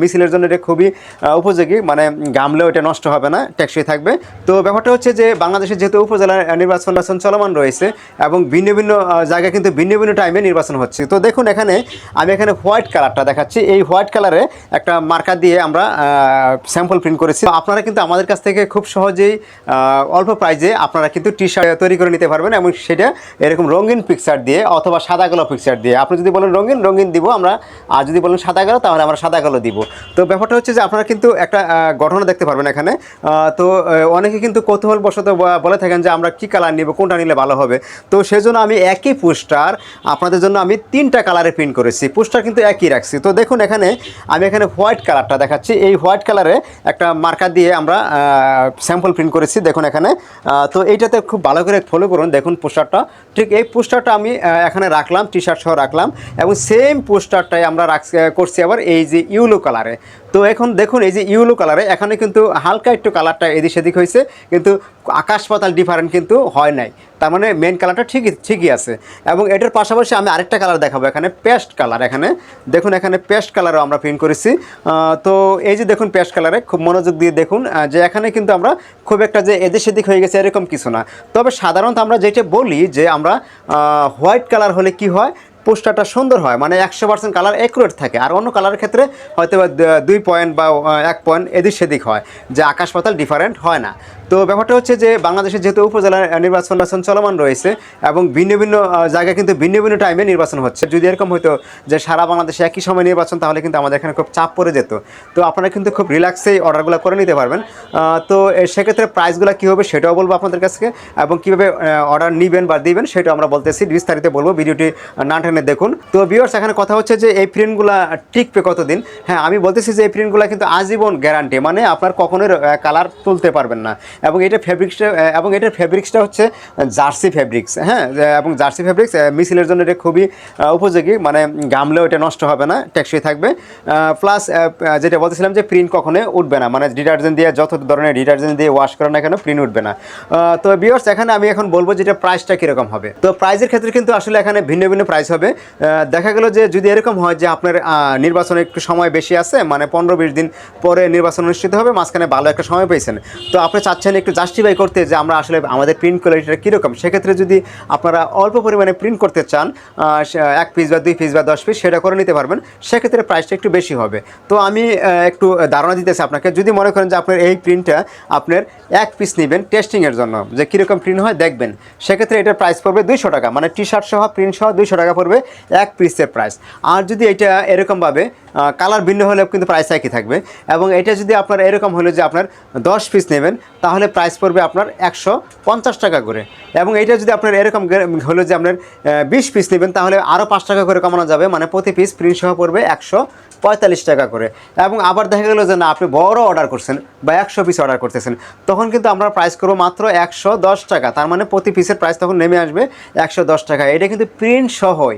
মিছিলের জন্য এটা খুবই উপযোগী মানে গামলেও এটা নষ্ট হবে না, টেকসই থাকবে। তো ব্যাপারটা হচ্ছে যে বাংলাদেশের যেহেতু উপজেলা নির্বাচন নির্বাচন চলমান রয়েছে এবং ভিন্ন ভিন্ন জায়গায় কিন্তু ভিন্ন ভিন্ন টাইমে নির্বাচন হচ্ছে। তো দেখুন এখানে আমি এখানে হোয়াইট কালারটা দেখাচ্ছি। এই হোয়াইট কালারে একটা মার্কার দিয়ে আমরা স্যাম্পল প্রিন্ট করেছি। আপনারা কিন্তু আমাদের কাছ থেকে খুব সহজেই অল্প প্রাইজে আপনারা কিন্তু টি শার্ট তৈরি করে নিতে পারবেন এবং সেটা এরকম রঙিন পিকচার দিয়ে অথবা সাদা কালো পিকচার দিয়ে। আপনি যদি বলেন রঙিন রঙিন দিব আমরা, আর যদি বলেন সাদা কালো, তাহলে আমরা সাদা কালো দিব। তো ব্যাপারটা হচ্ছে যে আপনারা কিন্তু একটা ঘটনা দেখতে পারবেন এখানে। তো অনেকে কিন্তু কৌতূহলবশত বলে থাকেন যে আমরা কি কালার নিব, কোনটা নিলে ভালো হবে। তো সেজন্য আমি একই পোস্টার আপনাদের জন্য আমি তিনটা কালারে প্রিন্ট করেছি। পোস্টার কিন্তু একই রাখছি। তো দেখুন এখানে, আমি এখানে হোয়াইট কালারটা দেখাচ্ছি। এই হোয়াইট কালারে একটা মার্কার দিয়ে আমরা স্যাম্পল প্রিন্ট করেছি, দেখুন এখানে। তো এইটাতে খুব ভালো করে ফলো করুন, দেখুন পোস্টারটা ঠিক এই পোস্টারটা আমি এখানে রাখলাম টি শার্ট সহ রাখলাম এবং সেম পোস্টারটাই আমরা রাখ করছি আবার এই যে ইউলো কালারে তো এখন দেখুন, এই যে ইউলো কালারে এখানে কিন্তু হালকা একটু কালারটা এদিক সেদিক হয়েছে, কিন্তু আকাশ পাতাল ডিফারেন্ট কিন্তু হয় নাই। তার মানে মেন কালারটা ঠিকই ঠিকই আছে। এবং এটার পাশাপাশি আমি আরেকটা কালার দেখাবো, এখানে পেস্ট কালার এখানে। দেখুন, এখানে পেস্ট কালারও আমরা প্রিন্ট করেছি। তো এই যে দেখুন পেস্ট কালারে খুব মনোযোগ দিয়ে দেখুন যে এখানে কিন্তু আমরা খুব একটা যে এদিক সেদিক হয়ে গেছে এরকম কিছু না। তবে সাধারণত আমরা যেটা বলি যে আমরা হোয়াইট কালার হলে কি হয়? পোস্টারটা সুন্দর হয় মানে একশো পার্সেন্ট কালার অ্যাকুরেট থাকে। আর অন্য কালারের ক্ষেত্রে হয়তো দুই পয়েন্ট বা এক পয়েন্ট এদিক সেদিক হয়, যে আকাশ পাতাল ডিফারেন্ট হয় না। তো ব্যাপারটা হচ্ছে যে, বাংলাদেশের যেহেতু উপজেলা নির্বাচন নির্বাচন চলমান রয়েছে এবং ভিন্ন ভিন্ন জায়গায় কিন্তু ভিন্ন ভিন্ন টাইমে নির্বাচন হচ্ছে। যদি এরকম হতো যে সারা বাংলাদেশে একই সময় নির্বাচন, তাহলে কিন্তু আমাদের এখানে খুব চাপ পড়ে যেত। তো আপনারা কিন্তু খুব রিল্যাক্সেই অর্ডারগুলো করে নিতে পারবেন। তো সেক্ষেত্রে প্রাইসগুলো কী হবে সেটাও বলব আপনাদের কাছে। এবং কীভাবে অর্ডার নেবেন বা দিবেন সেটাও আমরা বলতেছি, বিস্তারিত বলব। ভিডিওটি না টেনে দেখুন। তো ভিউয়ার্স এখানে কথা হচ্ছে যে এই প্রিন্টগুলো টিকবে কতদিন? হ্যাঁ আমি বলতেছি যে এই প্রিন্টগুলো কিন্তু আজীবন গ্যারান্টি মানে আপনার কখনোই কালার তুলতে পারবেন না। এবং এটা ফেব্রিক্সটা এবং এটার ফেব্রিক্সটা হচ্ছে জার্সি ফেব্রিক্স হ্যাঁ এবং জার্সি ফেব্রিক্স মিছিলের জন্য এটা খুবই উপযোগী মানে গামলেও এটা নষ্ট হবে না, টেকসই থাকবে। প্লাস যেটা বলতেছিলাম যে প্রিন্ট কখনোই উঠবে না মানে ডিটারজেন্ট দিয়ে যত ধরনের ডিটারজেন্ট দিয়ে ওয়াশ করেন না কেন প্রিন্ট উঠবে না। তো বিয়ার্স এখানে আমি এখন বলব যে এটা প্রাইসটা কীরকম হবে। তো প্রাইসের ক্ষেত্রে কিন্তু আসলে এখানে ভিন্ন ভিন্ন প্রাইস হবে। আহ, দেখা গেল যে যদি এরকম হয় যে আপনার নির্বাচনে একটু সময় বেশি আছে মানে পনেরো বিশ দিন পরে নির্বাচন অনুষ্ঠিত হবে মাঝখানে ভালো একটা সময় পেয়েছেন। তো আপনি চাচ্ছেন একটু জাস্টিফাই করতে যে আমরা আসলে আমাদের প্রিন্ট কোয়ালিটিটা কীরকম? সেক্ষেত্রে যদি আপনারা অল্প পরিমাণে প্রিন্ট করতে চান এক পিস বা দুই পিস বা দশ পিস সেটা করে নিতে পারবেন। সেক্ষেত্রে প্রাইসটা একটু বেশি হবে। তো আমি একটু ধারণা দিতেছি আপনাকে যদি মনে করেন যে আপনার এই প্রিন্টটা আপনার এক পিস নেবেন টেস্টিংয়ের জন্য যে কীরকম প্রিন্ট হয় দেখবেন। সেক্ষেত্রে এটার প্রাইস পড়বে দুইশো টাকা মানে টি শার্ট সহ প্রিন্ট সহ দুইশো টাকা পড়বে। এক পিসের প্রাইস আর যদি এটা এরকমভাবে কালার ভিন্ন হলেও কিন্তু প্রাইস একই থাকবে। এবং এটা যদি আপনার এরকম হলো যে আপনার দশ পিস নেবেন, তাহলে প্রাইস পড়বে আপনার একশো পঞ্চাশ টাকা করে। এবং এটা যদি আপনার এরকম হলো যে আপনার বিশ পিস নেবেন, তাহলে আরও পাঁচ টাকা করে কমানো যাবে। মানে প্রতি পিস প্রিন্ট সহ পড়বে একশো পঁয়তাল্লিশ টাকা করে। এবং আবার দেখা গেলো যে না, আপনি বড় অর্ডার করছেন বা একশো পিস অর্ডার করতেছেন, তখন কিন্তু আমরা প্রাইস করব মাত্র একশো দশ টাকা। তার মানে প্রতি পিসের প্রাইস তখন নেমে আসবে একশো দশ টাকা। এটা কিন্তু প্রিন্ট সহই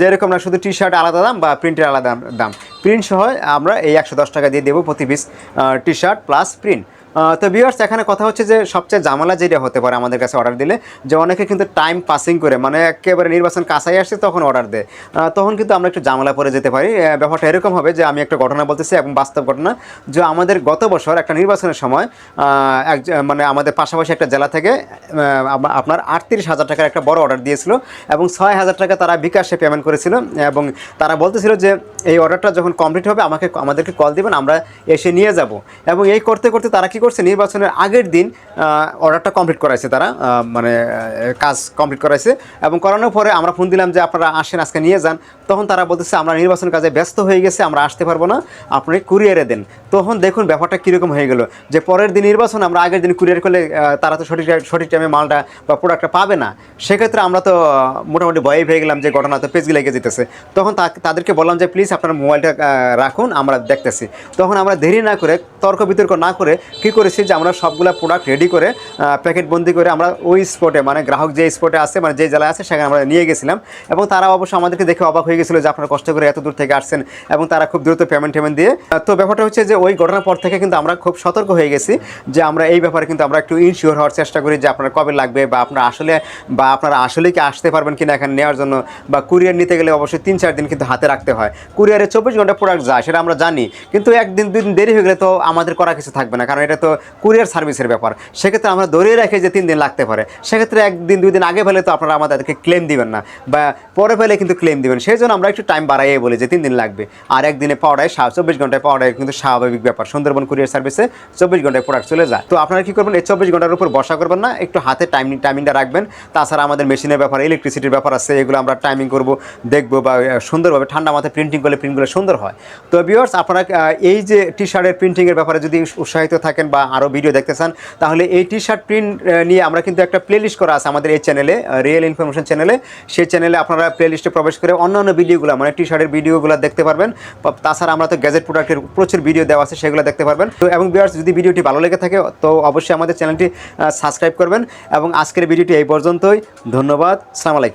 যেরকম না, শুধু টি শার্ট আলাদা দাম বা প্রিন্টের আলাদা দাম। প্রিন্ট সহ আমরা এই একশো দশ টাকা দিয়ে দেবো প্রতি piece T shirt plus print তো ভিউয়ার্স এখানে কথা হচ্ছে যে সবচেয়ে ঝামেলা যেটা হতে পারে আমাদের কাছে অর্ডার দিলে, যে অনেকে কিন্তু টাইম পাসিং করে মানে একেবারে নির্বাচন কাছাই আসছে, তখন অর্ডার দেয়। তখন কিন্তু আমরা একটু ঝামেলা পড়ে যেতে পারি। ব্যাপারটা এরকম হবে যে আমি একটা ঘটনা বলতেছি এবং বাস্তব ঘটনা, যে আমাদের গত বছর একটা নির্বাচনের সময় এক মানে আমাদের পাশাপাশি একটা জেলা থেকে আপনার আটত্রিশ হাজার টাকার একটা বড় অর্ডার দিয়েছিল এবং ছয় হাজার টাকা তারা বিকাশে পেমেন্ট করেছিল এবং তারা বলতেছিল যে এই অর্ডারটা যখন কমপ্লিট হবে, আমাকে, আমাদেরকে কল দিবেন, আমরা এসে নিয়ে যাব। এবং এই করতে করতে তারা কি করছে, নির্বাচনের আগের দিন অর্ডারটা কমপ্লিট করাইছে তারা মানে কাজ কমপ্লিট করাইছে। এবং করানোর পরে আমরা ফোন দিলাম যে, আপনারা আসেন, আজকে নিয়ে যান। তখন তারা বলতেছে, আমরা নির্বাচন কাজে ব্যস্ত হয়ে গেছে, আমরা আসতে পারব না। আপনি কুরিয়ারে দেন। তখন দেখুন ব্যাপারটা কীরকম হয়ে গেল, যে পরের দিন নির্বাচন, আমরা আগের দিন কুরিয়ার করলে তারা তো সঠিক সঠিক টাইমে মালটা বা প্রোডাক্টটা পাবে না। সেক্ষেত্রে আমরা তো মোটামুটি ভয়ে পেয়ে গেলাম যে, ঘটনা তো পেজ লেগে যেতেছে। তখন তাদেরকে বললাম যে, প্লিজ আপনার মোবাইলটা রাখুন, আমরা দেখতেছি। তখন আমরা দেরি না করে তর্ক বিতর্ক না করে কি করেছি যে আমরা সবগুলা প্রোডাক্ট রেডি করে প্যাকেট বন্দি করে আমরা ওই স্পটে মানে গ্রাহক যে স্পটে আছে মানে যে জেলায় আছে, সেখানে আমরা নিয়ে গেছিলাম। এবং তারা অবশ্য আমাদেরকে দেখে অবাক হয়ে গেছিল যে আপনারা কষ্ট করে এত দূর থেকে আসছেন এবং তারা খুব দ্রুত পেমেন্ট টেমেন্ট দিয়ে। তো ব্যাপারটা হচ্ছে যে ওই ঘটনার পর থেকে কিন্তু আমরা খুব সতর্ক হয়ে গেছি যে আমরা এই ব্যাপারে কিন্তু আমরা একটু ইনশিওর হওয়ার চেষ্টা করি যে আপনার কবে লাগবে বা আপনারা আসলে, বা আপনারা আসলে কি আসতে পারবেন কিনা এখানে নেওয়ার জন্য, বা কুরিয়ার নিতে গেলে অবশ্যই তিন চার দিন কিন্তু হাতে রাখতে হয়। কুরিয়ারে চব্বিশ ঘণ্টা প্রোডাক্ট যায়, সেটা আমরা জানি। কিন্তু একদিন দুই দিন দেরি হয়ে গেলে তো আমাদের করা কিছু থাকবে না, কারণ এটা তো কুরিয়ার সার্ভিসের ব্যাপার। সেক্ষেত্রে আমরা ধরিয়ে রাখি যে তিন দিন লাগতে পারে। সেক্ষেত্রে একদিন, দুই দিন আগে ফেলে তো আপনারা আমাদেরকে ক্লেম দিবেন না, বা পরে ফেলে কিন্তু ক্লেম দিবেন। সেই জন্য আমরা একটু টাইম বাড়াইয়ে বলি যে তিন দিন লাগবে। আর একদিনে পাওয়াটাই চব্বিশ ঘন্টায় পাওয়াটাই কিন্তু স্বাভাবিক ব্যাপার। সুন্দরবন কুরিয়ার সার্ভিসে চব্বিশ ঘন্টায় প্রোডাক্ট চলে যায়। তো আপনারা কি করবেন? এই চব্বিশ ঘণ্টার উপর বসা করবেন না, একটু হাতে টাইমিং টাইমিংটা রাখবেন। তাছাড়া আমাদের মেশিনের ব্যাপার ইলেকট্রিসিটির ব্যাপার আছে, এগুলো আমরা টাইমিং করব, দেখব বা সুন্দরভাবে ঠান্ডা মাথায় প্রিন্টিং করলে প্রিন্টগুলো সুন্দর হয়। তো ভিউয়ার্স আপনারা এই যে টি শার্টের প্রিন্টিংয়ের ব্যাপারে যদি উৎসাহিত থাকেন বা আরও ভিডিও দেখতে চান, তাহলে এই টি শার্ট প্রিন্ট নিয়ে আমরা কিন্তু একটা প্লেলিস্ট করা আছে আমাদের এই চ্যানেলে রিয়েল ইনফরমেশন চ্যানেলে সেই চ্যানেলে আপনারা প্লেলিস্টে প্রবেশ করে অন্যান্য ভিডিওগুলো মানে টি শার্টের ভিডিওগুলো দেখতে পারবেন। তাছাড়া আমরা তো গ্যাজেট প্রোডাক্টের প্রচুর ভিডিও দেওয়া আছে, সেগুলো দেখতে পারবেন। তো, এবং ভিউয়ার্স যদি ভিডিওটি ভালো লেগে থাকে, তো অবশ্যই আমাদের চ্যানেলটি সাবস্ক্রাইব করবেন। এবং আজকের ভিডিওটি এই পর্যন্তই। ধন্যবাদ। সালাম আলাইকুম।